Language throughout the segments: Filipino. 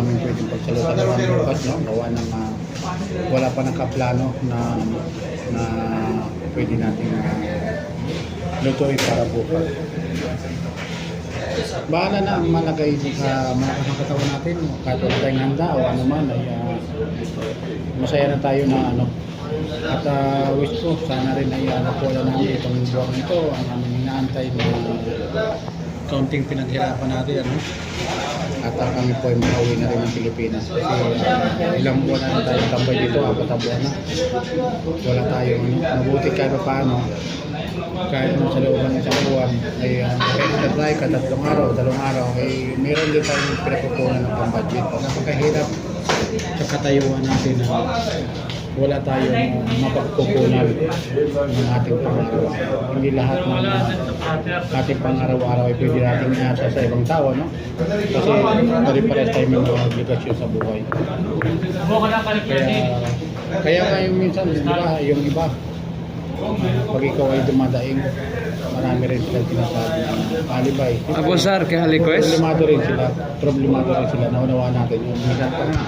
namin pwedeng pagsalusaluhan bukas, no? Gawa ng ah, wala pa nakaplano na na pwede natin uh, lutuin para bukas. Bahala na ang malagay sa mga katawan natin, kahit wala tayong handa o ano man, ay ah, masaya na tayo na ano. At ah, wish ko, sana rin ay uh, nakuha namin itong buwang ito, ang aming inaantay na kaunting pinaghirapan natin. Ano? At ah, kami po ay makauwi na rin ng Pilipinas. Kasi ah, ilang buwan na tayo tambay dito, apat na buwan na. Wala tayo. Ano? Mabuti kahit pa paano, kahit mo sa loob ng isang buwan, ay uh, kahit na tayo katatlong araw, dalawang araw, ay meron din tayong pinakukunan ng pang-budget. Napakahirap sa katayuan natin na wala tayong mapagkukunan ng ating pang-araw. Hindi lahat ng ating pang-araw-araw ay pwede nating iasa sa ibang tao, no? Kasi pare-pares tayo may mga obligasyon sa buhay. Kaya, kaya nga yung minsan, di yung iba, pag ikaw ay dumadaing, marami rin sila sinasabi na alibay. Apo sir, kay Halikoes? Problemado rin sila. Problemado rin sila. Naunawa natin yung minsan pa nga.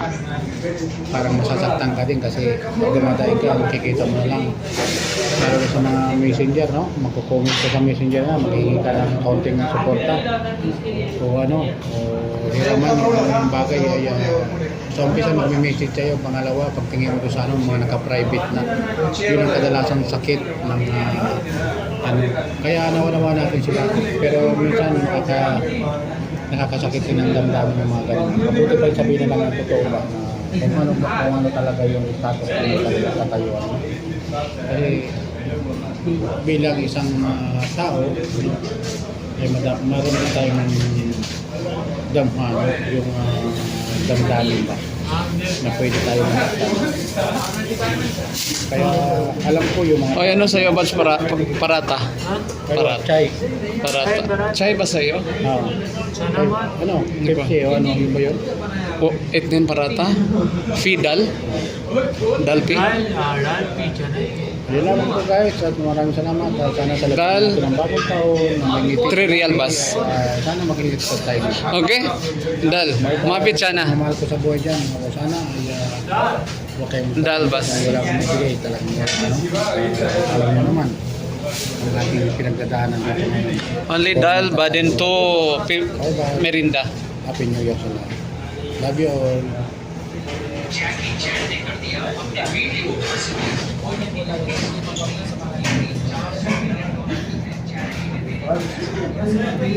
Parang masasaktan ka din kasi pag dumadaing ka, makikita mo na lang. Na sa mga messenger, no? Magko-comment ka sa messenger na, magiging ka ng kaunting suporta. O ano, o hiraman yung bagay ay uh, sa umpisa magme-message sa'yo, pangalawa, pagtingin mo sa ano, mga naka-private na, yun ang kadalasang sakit ng ah, ano. Kaya nawa-nawa natin sila. Pero minsan nakaka, nakakasakit din ang damdamin ng mga ganun. Mabuti pa sabihin na lang ang totoo ba na kung ano, kung ano talaga yung status ng talaga katayuan. Kasi bilang isang ah, tao, meron din tayong damhan, yung uh, damdamin ba na pwede tayo. Kaya alam ko yung mga O ano sa'yo, Bats para, parata? Parata. Chay. Parata. Chay ba sa'yo? Ay, ano? Pepsi o ano yun ba yun? O, etnin parata? Fidal? Dalpi? Yun lang po guys at maraming salamat. At sana sa Dal. ng bagong taon na magiging 3 real bas. Ah, sana magiging sa tayo. Okay? Dal, mapit siya na. Mahal ko sa buhay dyan. Sana ay uh, huwag kayong Dalbas. Wala akong magbigay talagang ano. Uh, alam mo naman ang ating pinagdadaanan natin ngayon. Only dal, badin to merinda. Happy New Year sa lahat. Love you all.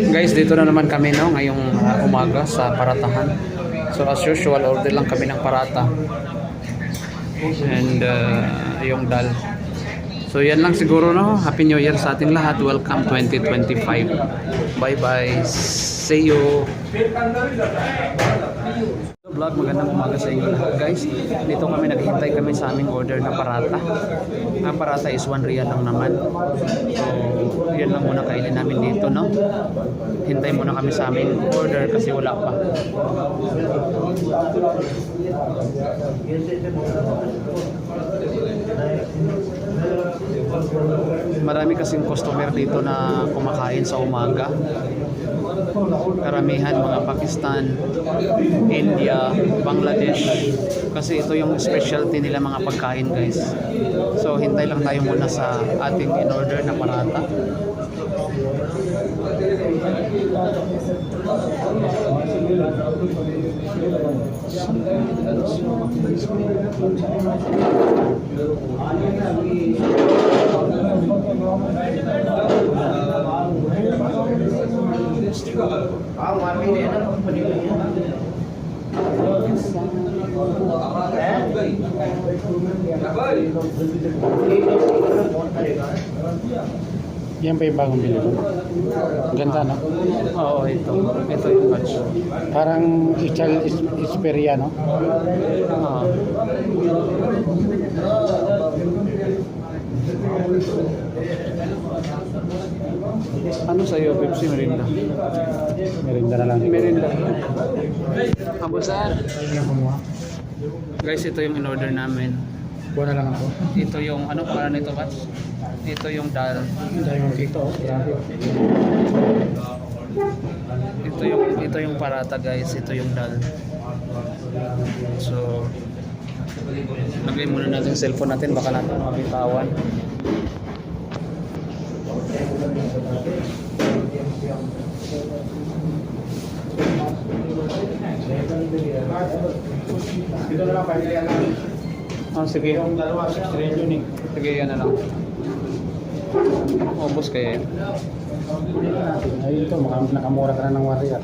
Guys, dito na naman kami no, ngayong uh, umaga sa paratahan. So as usual, order lang kami ng parata. And uh, yung dal. So yan lang siguro no. Happy New Year sa ating lahat. Welcome 2025. Bye-bye. You. Vlog, magandang umaga sa inyo lahat guys. Dito kami naghihintay kami sa aming order na parata. Ang parata is 1 real lang naman. So, yan lang muna kainin namin dito, no? Hintay muna kami sa aming order kasi wala pa. Marami kasing customer dito na kumakain sa umaga. Karamihan mga Pakistan, India, Bangladesh. Kasi ito yung specialty nila mga pagkain guys. So hintay lang tayo muna sa ating in-order na parata. Yan pa yung bagong bili mo. Ganda, no? Oo, ito. Ito yung batch. Parang Ichal Esperia, no? Ah. Ano sa'yo, Pepsi Merinda? Merinda na lang. Merinda. Abo sir. Yan kumuha. Guys, ito yung in-order namin. Buwan na lang ako. Ito yung, ano para nito, Batch? Ito yung dal. Dahil mo dito, oh. Grabe. Ito yung ito yung parata guys, ito yung dal. So lagay muna natin yung cellphone natin baka natin mabitawan. Dito na lang, pamilya lang. Ah, sige. Yung dalawa, 63 yun eh. Sige, yan na lang. Ubus kaya yun. Ay, ito, mukhang nakamura ka na ng warrior.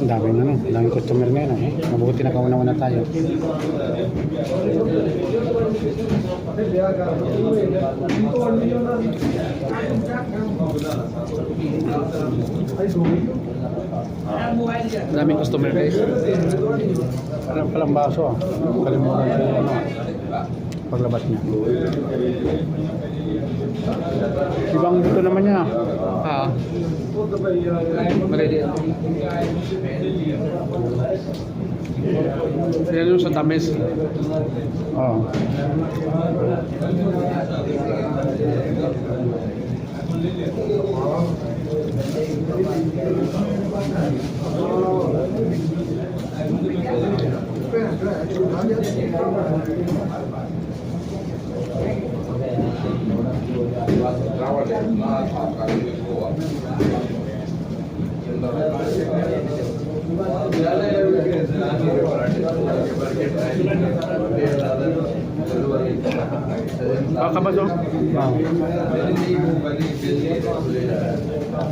Ang daming ano, ang daming customer ngayon eh. Mabuti na kauna-una tayo. Daming customer guys. Parang palang baso ah. Kalimutan yung ano, paglabas niya. Ibang dito naman niya. Ah. Malay Yan yung sa tamis. Oo. Baka ba so? Oo.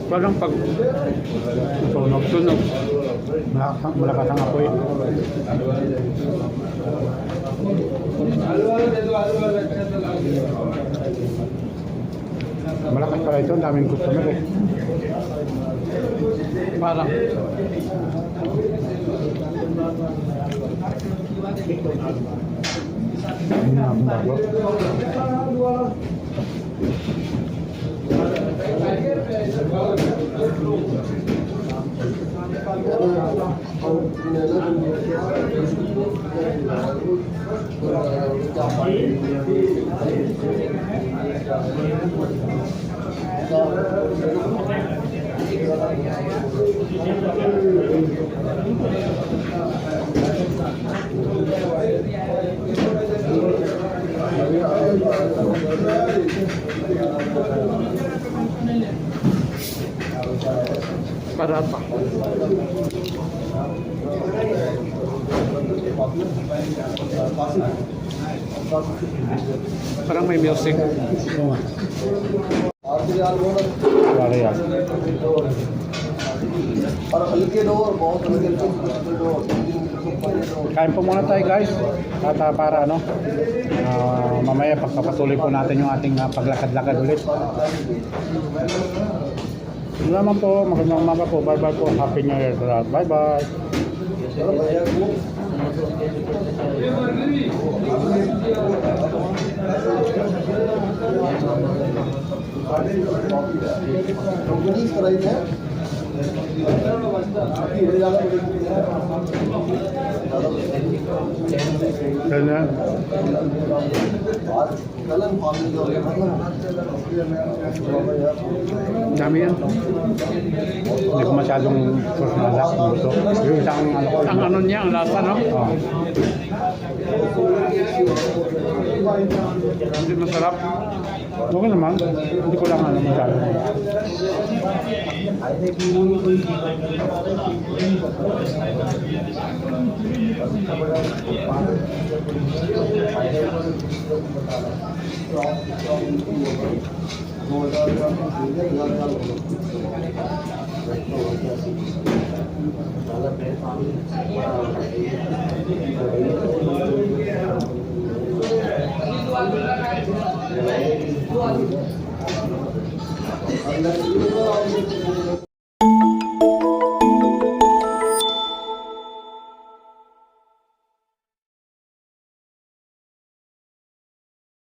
Parang pag Tunog. tunog. Malakas, malakas ang apoy. Malakas pala ito, ang daming customer eh. Na bago. Parata. Parang may music. Oo nga. Sorry yan. Kain po muna tayo guys at uh, para ano uh, mamaya pagpapatuloy po natin yung ating uh, paglakad-lakad ulit yun naman po magandang umaga po bye bye po happy new year bye bye companies price है बड़े ज़्यादा Yan na. Kiln farming Dami yan. Hindi ko masyadong personal ng gusto. Yung isang ano ko. Ang ano niya, ang lasa, no? Oh. Hindi masarap. Okay naman. Hindi ko lang alam masyado. Thank you. Thank you.